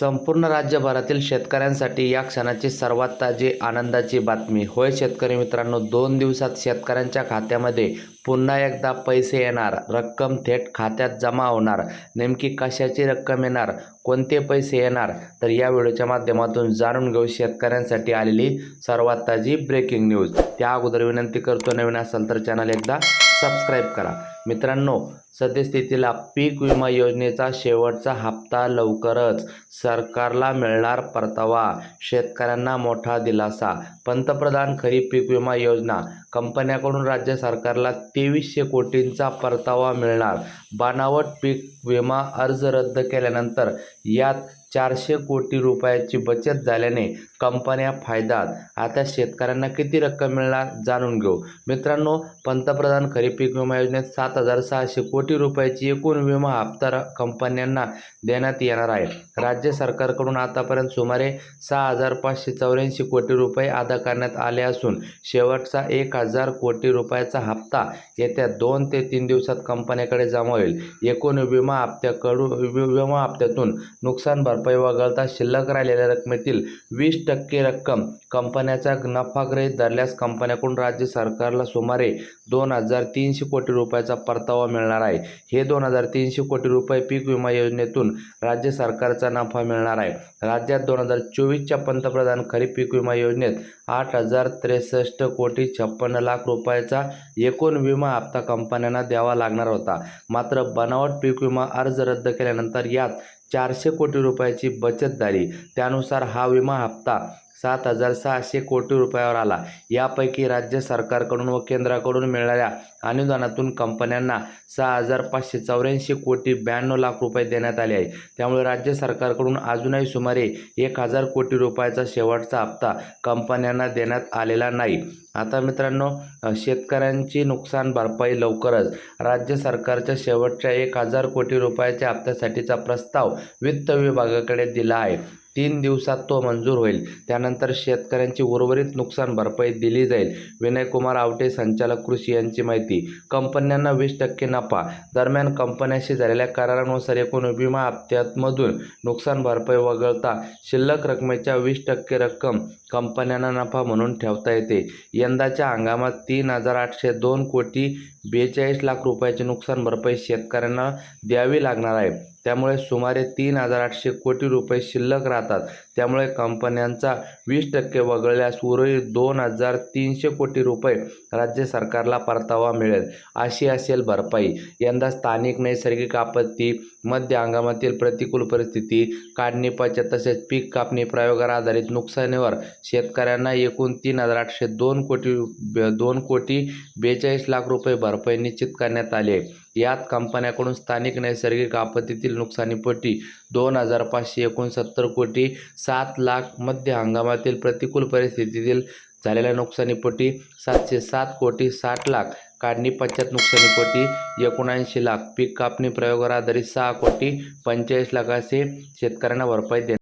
संपूर्ण राज्यभरातील शेतकऱ्यांसाठी या क्षणाची सर्वात ताजी आनंदाची बातमी. होय शेतकरी मित्रांनो दोन दिवसात शेतकऱ्यांच्या खात्यामध्ये पुन्हा एकदा पैसे येणार. रक्कम थेट खात्यात जमा होणार. नेमकी कशाची रक्कम येणार? कोणते पैसे येणार? तर या व्हिडिओच्या माध्यमातून जाणून घेऊ शेतकऱ्यांसाठी आलेली सर्वात ताजी ब्रेकिंग न्यूज त्या अगोदर विनंती करतो नवीन असाल तर चॅनल एकदा सबस्क्राईब करा. मित्रांनो सद्यस्थितीला पीक विमा योजनेचा शेवटचा हप्ता लवकरच सरकारला मिळणार परतावा. शेतकऱ्यांना मोठा दिलासा. पंतप्रधान खरीप पीक विमा योजना. कंपन्याकडून राज्य सरकारला तेवीसशे कोटींचा परतावा मिळणार. बनावट पीक विमा अर्ज रद्द केल्यानंतर यात चारशे कोटी रुपयाची बचत झाल्याने कंपन्या फायद्यात आता शेतकऱ्यांना किती रक्कम मिळणार जाणून घेऊ. मित्रांनो पंतप्रधान खरीप पीक विमा योजनेत सात हजार सहाशे कोटी रुपयाची एकूण विमा हप्ता कंपन्यांना देण्यात येणार आहे राज्य सरकारकडून आतापर्यंत सुमारे सहा हजार पाचशे चौऱ्याऐंशी कोटी रुपये अदा करण्यात आले असून शेवटचा एक हजार कोटी रुपयाचा हप्ता येत्या दोन ते तीन दिवसात कंपन्याकडे जमा होईल. एकूण विमा हप्त्याकडून वि- विमा हप्त्यातून नुकसान भरपाई वगळता शिल्लक राहिलेल्या रकमेतील वीस टक्के रक्कम कंपन्याचा नफाग्रहित धरल्यास कंपन्याकडून राज्य सरकारला सुमारे दोन हजार तीनशे कोटी रुपयाचा परतावा मिळणार आहे. हे दोन हजार तीनशे कोटी रुपये पीक विमा योजनेतून राज्य सरकारचा नफा मिळणार आहे. राज्यात दोन हजार चोवीसच्या पंतप्रधान खरीप पीक विमा योजनेत आठ हजार त्रेसष्ट कोटी छप्पन्न लाख रुपयाचा एकूण विमा हप्ता कंपन्यांना द्यावा लागणार होता. मात्र बनावट पीक विमा अर्ज रद्द केल्यानंतर यात चारशे कोटी रुपयाची बचत झाली. त्यानुसार हा विमा हप्ता सात हजार सहाशे कोटी रुपयावर आला. यापैकी राज्य सरकारकडून व केंद्राकडून मिळणाऱ्या अनुदानातून कंपन्यांना सहा हजार पाचशे चौऱ्याऐंशी कोटी ब्याण्णव लाख रुपये देण्यात आले आहे. त्यामुळे राज्य सरकारकडून अजूनही सुमारे एक हजार कोटी रुपयाचा शेवटचा हप्ता कंपन्यांना देण्यात आलेला नाही. आता मित्रांनो शेतकऱ्यांची नुकसान भरपाई लवकरच राज्य सरकारच्या शेवटच्या एक हजार कोटी रुपयाच्या हप्त्यासाठीचा प्रस्ताव वित्त विभागाकडे दिला आहे. तीन दिवसात तो मंजूर होईल. त्यानंतर शेतकऱ्यांची उर्वरित नुकसान भरपाई दिली जाईल. विनयकुमार आवटे संचालक कृषी यांची माहिती. कंपन्यांना वीस टक्के नफा. दरम्यान कंपन्याशी झालेल्या करारानुसार एकूण विमा हप्त्यातमधून नुकसान भरपाई वगळता शिल्लक रकमेच्या वीस टक्के रक्कम कंपन्यांना नफा म्हणून ठेवता येते. यंदाच्या हंगामात तीन हजार आठशे दोन कोटी बेचाळीस लाख रुपयाची नुकसान भरपाई शेतकऱ्यांना द्यावी लागणार आहे. त्यामुळे सुमारे तीन हजार आठशे कोटी रुपये शिल्लक राहतात. त्यामुळे कंपन्यांचा वीस टक्के वगळल्यास उर्वरित दोन हजार तीनशे कोटी रुपये राज्य सरकारला परतावा मिळेल अशी असेल भरपाई. यंदा स्थानिक नैसर्गिक आपत्ती मध्य हंगामातील प्रतिकूल परिस्थिती काढणी पचत तसेच पीक कापणी प्रयोगावर आधारित नुकसानीवर शेतकऱ्यांना एकूण तीन हजार आठशे दोन कोटी ब- दोन कोटी बेचाळीस लाख रुपये भरपाई निश्चित करण्यात आली आहे. यात कंपन्याकडून स्थानिक नैसर्गिक आपत्तीतील नुकसानीपोटी दोन हजार पाचशे एकोणसत्तर कोटी सात लाख मध्य हंगामातील प्रतिकूल परिस्थितीतील झालेल्या नुकसानीपोटी सातशे सात कोटी साठ लाख काढणी पश्चात नुकसानीपोटी एकोणऐंशी लाख. पीक कापणी प्रयोगावर आधारित सहा कोटी पंचेचाळीस लाख असे शेतकऱ्यांना भरपाई देण्यात